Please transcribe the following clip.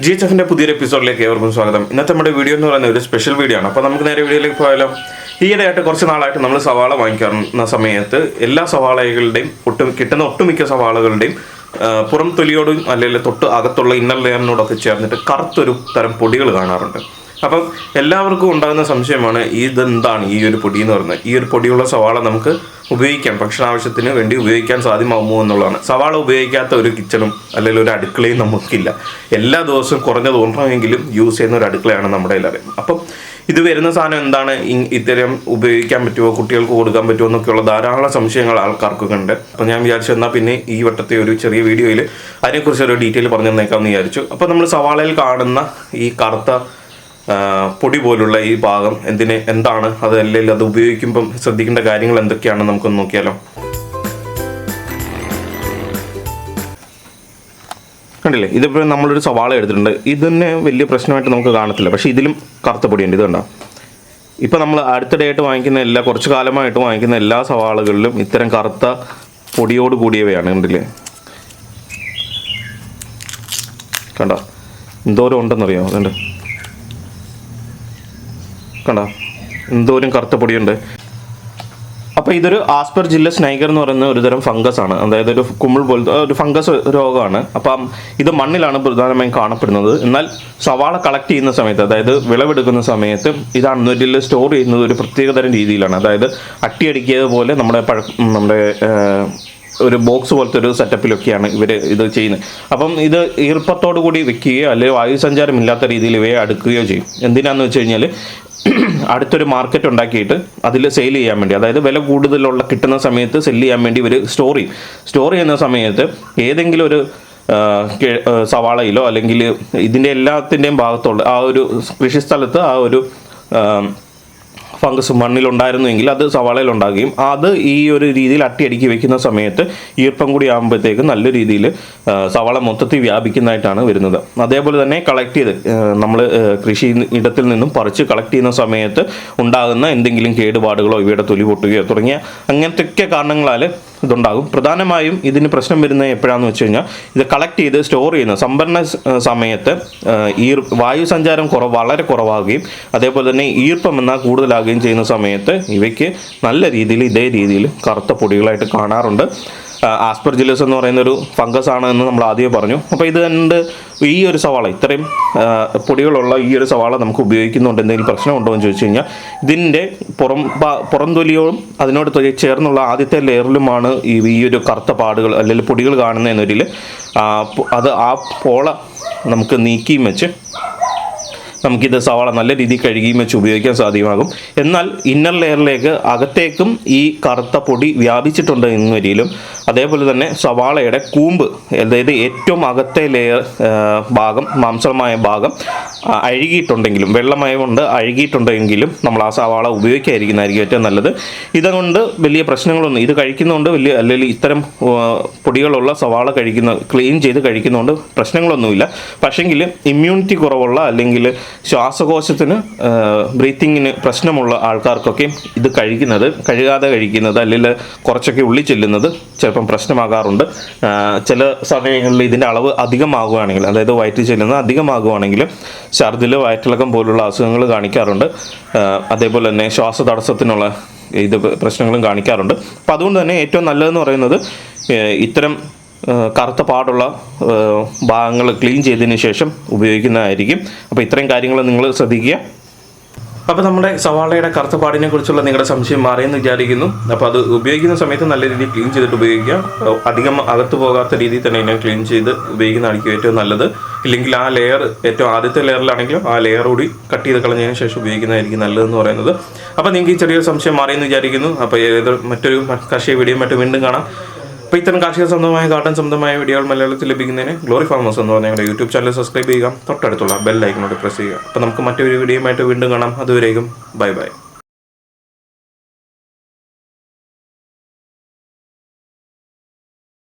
G H എഫിന്റെ പുതിയൊരു എപ്പിസോഡിലേക്ക് ഏവർക്കും സ്വാഗതം. ഇന്നത്തെ നമ്മുടെ വീഡിയോ എന്ന് പറയുന്നത് ഒരു സ്പെഷ്യൽ വീഡിയോ ആണ്. അപ്പോൾ നമുക്ക് നേരെ വീഡിയോയിലേക്ക് പോയാലോ? ഈയിടെയായിട്ട് കുറച്ച് നാളായിട്ട് നമ്മൾ സവാള വാങ്ങിക്കുന്ന സമയത്ത് എല്ലാ സവാളകളുടെയും ഒട്ടും കിട്ടുന്ന ഒട്ടുമിക്ക സവാളകളുടെയും പുറം തൊലിയോടും അല്ലെങ്കിൽ തൊട്ട് അകത്തുള്ള ഇന്നർ ലെയറിനോടൊക്കെ ചേർന്നിട്ട് കറുത്തൊരു തരം പൊടികൾ കാണാറുണ്ട്. അപ്പം എല്ലാവർക്കും ഉണ്ടാകുന്ന സംശയമാണ് ഇതെന്താണ് ഈ ഒരു പൊടി എന്ന് പറയുന്നത്? ഈ ഒരു പൊടിയുള്ള സവാള നമുക്ക് ഉപയോഗിക്കാം ഭക്ഷണാവശ്യത്തിന് വേണ്ടി ഉപയോഗിക്കാൻ സാധ്യമാകുമോ എന്നുള്ളതാണ്. സവാള ഉപയോഗിക്കാത്ത ഒരു കിച്ചണും അല്ലെങ്കിൽ ഒരു അടുക്കളയും നമുക്കില്ല. എല്ലാ ദിവസവും കുറഞ്ഞത് ഒരെണ്ണമെങ്കിലും യൂസ് ചെയ്യുന്ന ഒരു അടുക്കളയാണ് നമ്മുടെ എല്ലാവരും അപ്പം ഇത് വരുന്ന സാധനം എന്താണ്? ഇത്തരം ഉപയോഗിക്കാൻ പറ്റുമോ? കുട്ടികൾക്ക് കൊടുക്കാൻ പറ്റുമോ? എന്നൊക്കെയുള്ള ധാരാളം സംശയങ്ങൾ ആൾക്കാർക്കൊക്കെ ഉണ്ട്. അപ്പം ഞാൻ വിചാരിച്ചു എന്നാൽ പിന്നെ ഈ വട്ടത്തെ ഒരു ചെറിയ വീഡിയോയിൽ അതിനെക്കുറിച്ച് ഒരു ഡീറ്റെയിൽ പറഞ്ഞു തന്നേക്കാമെന്ന് വിചാരിച്ചു. അപ്പോൾ നമ്മൾ സവാളയിൽ കാണുന്ന ഈ കറുത്ത പൊടി പോലുള്ള ഈ ഭാഗം എന്തിന് എന്താണ് അത് അല്ലെങ്കിൽ അത് ഉപയോഗിക്കുമ്പം ശ്രദ്ധിക്കേണ്ട കാര്യങ്ങൾ എന്തൊക്കെയാണ് നമുക്കൊന്ന് നോക്കിയാലോ? കണ്ടില്ലേ? ഇതിപ്പോൾ നമ്മളൊരു സവാള എടുത്തിട്ടുണ്ട്. ഇതിനെ വലിയ പ്രശ്നമായിട്ട് നമുക്ക് കാണത്തില്ല. പക്ഷേ ഇതിലും കറുത്ത പൊടിയുണ്ട്. ഇത് കണ്ടോ? ഇപ്പം നമ്മൾ അടുത്തിടെയായിട്ട് വാങ്ങിക്കുന്ന എല്ലാ കുറച്ച് കാലമായിട്ട് വാങ്ങിക്കുന്ന എല്ലാ സവാളകളിലും ഇത്തരം കറുത്ത പൊടിയോട് കൂടിയവയാണ്. കണ്ടില്ലേ? കണ്ടോ? എന്തോരം ഉണ്ടെന്നറിയാമോ അതുണ്ട് കണ്ടോ? എന്തോരം കറുത്ത പൊടിയുണ്ട്. അപ്പോൾ ഇതൊരു ആസ്പർ ജില്ലസ് നൈഗർ എന്ന് പറയുന്ന ഒരു തരം ഫംഗസ് ആണ്. അതായത് ഒരു കുമ്പിൾ പോലത്തെ ഒരു ഫംഗസ് രോഗമാണ്. അപ്പം ഇത് മണ്ണിലാണ് പ്രധാനമായും കാണപ്പെടുന്നത്. എന്നാൽ സവാള കളക്ട് ചെയ്യുന്ന സമയത്ത് അതായത് വിളവെടുക്കുന്ന സമയത്ത് ഇതാണ് അണ്ണൂരിൽ സ്റ്റോർ ചെയ്യുന്നത് ഒരു പ്രത്യേകതരം രീതിയിലാണ്. അതായത് അട്ടിയടിക്കിയത് പോലെ നമ്മുടെ പഴ നമ്മുടെ ഒരു ബോക്സ് പോലത്തെ ഒരു സെറ്റപ്പിലൊക്കെയാണ് ഇവർ ഇത് ചെയ്യുന്നത്. അപ്പം ഇത് ഈർപ്പത്തോടു കൂടി വെക്കുകയോ അല്ലെങ്കിൽ വായുസഞ്ചാരം ഇല്ലാത്ത രീതിയിൽ ഇവയെ അടുക്കുകയോ ചെയ്യും. എന്തിനാന്ന് വെച്ച് കഴിഞ്ഞാൽ അടുത്തൊരു മാർക്കറ്റ് ഉണ്ടാക്കിയിട്ട് അതിൽ സെയിൽ ചെയ്യാൻ വേണ്ടി അതായത് വില കൂടുതലുള്ള കിട്ടുന്ന സമയത്ത് സെൽ ചെയ്യാൻ വേണ്ടി ഇവർ സ്റ്റോർ ചെയ്യും സ്റ്റോർ ചെയ്യുന്ന സമയത്ത് ഏതെങ്കിലും ഒരു സവാളയിലോ അല്ലെങ്കിൽ ഇതിന്റെ എല്ലാത്തിന്റെയും ഭാഗത്തുള്ള ആ ഒരു കൃഷിസ്ഥലത്ത് ആ ഒരു ഫംഗസ് മണ്ണിലുണ്ടായിരുന്നുവെങ്കിൽ അത് സവാളയിൽ ഉണ്ടാകുകയും അത് ഈ ഒരു രീതിയിൽ അട്ടിയടിക്കി വെക്കുന്ന സമയത്ത് ഈർപ്പം കൂടി ആകുമ്പോഴത്തേക്ക് നല്ല രീതിയിൽ സവാള മൊത്തത്തിൽ വ്യാപിക്കുന്നതായിട്ടാണ് വരുന്നത്. അതേപോലെ തന്നെ കളക്ട് ചെയ്ത് നമ്മൾ കൃഷി ഇടത്തിൽ നിന്നും പറിച്ച് കളക്ട് ചെയ്യുന്ന സമയത്ത് ഉണ്ടാകുന്ന എന്തെങ്കിലും കേടുപാടുകളോ ഇവയുടെ തൊലി പൊട്ടുകയോ തുടങ്ങിയ അങ്ങനത്തെയൊക്കെ കാരണങ്ങളാൽ ഇതുണ്ടാകും. പ്രധാനമായും ഇതിന് പ്രശ്നം വരുന്നത് എപ്പോഴാണെന്ന് വെച്ച് കഴിഞ്ഞാൽ ഇത് കളക്ട് ചെയ്ത് സ്റ്റോർ ചെയ്യുന്ന സംഭരണ സമയത്ത് ഈ വായു സഞ്ചാരം കുറവ് വളരെ കുറവാകുകയും അതേപോലെ തന്നെ ഈർപ്പം എന്നാൽ കൂടുതലാകുകയും ചെയ്യുന്ന സമയത്ത് ഇവയ്ക്ക് നല്ല രീതിയിൽ ഇതേ രീതിയിൽ കറുത്ത പൊടികളായിട്ട് കാണാറുണ്ട്. ആസ്പർ ജില്ലസ് എന്ന് പറയുന്ന ഒരു ഫംഗസ് ആണ് എന്ന് നമ്മൾ ആദ്യമേ പറഞ്ഞു. അപ്പോൾ ഇത് കണ്ട് ഈ ഒരു സവാള ഇത്രയും പൊടികളുള്ള ഈ ഒരു സവാള നമുക്ക് ഉപയോഗിക്കുന്നുണ്ട്. എന്തെങ്കിലും പ്രശ്നമുണ്ടോ എന്ന് ചോദിച്ചു കഴിഞ്ഞാൽ ഇതിന്റെ പുറം പുറംതൊലിയോടും അതിനോട് ചേർന്നുള്ള ആദ്യത്തെ ലെയറിലുമാണ് ഈ ഈ ഒരു കറുത്ത പാടുകൾ അല്ലെങ്കിൽ പൊടികൾ കാണുന്ന എന്നൊരിൽ അത് ആ പോള നമുക്ക് നീക്കിയും വെച്ച് നമുക്കിത് സവാള നല്ല രീതിയിൽ കഴുകിയും വെച്ച് ഉപയോഗിക്കാൻ സാധ്യമാകും. എന്നാൽ ഇന്നർ ലെയറിലേക്ക് അകത്തേക്കും ഈ കറുത്ത പൊടി വ്യാപിച്ചിട്ടുണ്ട് എന്ന അതേപോലെ തന്നെ സവാളയുടെ കൂമ്പ് അതായത് ഏറ്റവും അകത്തെ ലെയർ ഭാഗം മാംസമായ ഭാഗം അഴുകിയിട്ടുണ്ടെങ്കിലും വെള്ളമയം കൊണ്ട് അഴുകിയിട്ടുണ്ടെങ്കിലും നമ്മൾ ആ സവാള ഉപയോഗിക്കാതിരിക്കുന്നതായിരിക്കും ഏറ്റവും നല്ലത്. ഇതുകൊണ്ട് വലിയ പ്രശ്നങ്ങളൊന്നും ഇത് കഴിക്കുന്നതുകൊണ്ട് വലിയ അല്ലെങ്കിൽ ഇത്തരം പൊടികളുള്ള സവാള കഴിക്കുന്ന ക്ലീൻ ചെയ്ത് കഴിക്കുന്നതുകൊണ്ട് പ്രശ്നങ്ങളൊന്നുമില്ല. പക്ഷെങ്കിൽ ഇമ്മ്യൂണിറ്റി കുറവുള്ള അല്ലെങ്കിൽ ശ്വാസകോശത്തിന് ബ്രീത്തിങ്ങിന് പ്രശ്നമുള്ള ആൾക്കാർക്കൊക്കെ ഇത് കഴിക്കുന്നത് കഴുകാതെ കഴിക്കുന്നത് അല്ലെങ്കിൽ കുറച്ചൊക്കെ ഉള്ളിൽ ചെല്ലുന്നത് ചിലപ്പം പ്രശ്നമാകാറുണ്ട്. ചില സമയങ്ങളിൽ ഇതിന്റെ അളവ് അധികമാകുകയാണെങ്കിൽ അതായത് വയറ്റിൽ ചെല്ലുന്നത് അധികമാകുകയാണെങ്കിൽ ഛർദിൽ വയറ്റിളക്കം പോലുള്ള അസുഖങ്ങൾ കാണിക്കാറുണ്ട്. അതേപോലെ തന്നെ ശ്വാസതടസ്സത്തിനുള്ള ഇത് പ്രശ്നങ്ങളും കാണിക്കാറുണ്ട്. അപ്പോൾ അതുകൊണ്ട് തന്നെ ഏറ്റവും നല്ലതെന്ന് പറയുന്നത് ഇത്തരം കറുത്ത പാടുള്ള ഭാഗങ്ങൾ ക്ലീൻ ചെയ്തതിന് ശേഷം ഉപയോഗിക്കുന്നതായിരിക്കും. അപ്പോൾ ഇത്രയും കാര്യങ്ങൾ നിങ്ങൾ ശ്രദ്ധിക്കുക. അപ്പോൾ നമ്മുടെ സവാളയുടെ കറുത്ത പാടിനെ കുറിച്ചുള്ള നിങ്ങളുടെ സംശയം മാറിയെന്ന് വിചാരിക്കുന്നു. അപ്പോൾ അത് ഉപയോഗിക്കുന്ന സമയത്ത് നല്ല രീതിയിൽ ക്ലീൻ ചെയ്തിട്ട് ഉപയോഗിക്കുക. അധികം അകത്ത് പോകാത്ത രീതിയിൽ തന്നെ ഇതിനെ ക്ലീൻ ചെയ്ത് ഉപയോഗിക്കുന്നതായിരിക്കും ഏറ്റവും നല്ലത്. ഇല്ലെങ്കിൽ ആ ലെയർ ഏറ്റവും ആദ്യത്തെ ലെയറിലാണെങ്കിലും ആ ലെയർ കൂടി കട്ട് ചെയ്ത് കളഞ്ഞതിന് ശേഷം ഉപയോഗിക്കുന്നതായിരിക്കും നല്ലതെന്ന് പറയുന്നത്. അപ്പോൾ നിങ്ങൾക്ക് ഈ ചെറിയൊരു സംശയം മാറിയെന്ന് വിചാരിക്കുന്നു. അപ്പോൾ ഏത് മറ്റൊരു കർഷക വീഡിയോ മറ്റും വീണ്ടും കാണാം. അപ്പോൾ ഇത്തരം കാർഷിക സ്വന്തമായ ഗാർഡൻ സ്വന്തമായ വീഡിയോകൾ മലയാളത്തിൽ ലഭിക്കുന്നതിന് ഗ്ലോറി ഫാമേഴ്സ് എന്ന് പറഞ്ഞ ഞങ്ങളുടെ യൂട്യൂബ് ചാനൽ സബ്സ്ക്രൈബ് ചെയ്യുക തൊട്ടടുത്തുള്ള ബെൽ ഐക്കനോട് പ്രസ് ചെയ്യുക. അപ്പോൾ നമുക്ക് മറ്റൊരു വീഡിയോയുമായിട്ട് വീണ്ടും കാണാം. അതുവരേക്കും ബൈ ബൈ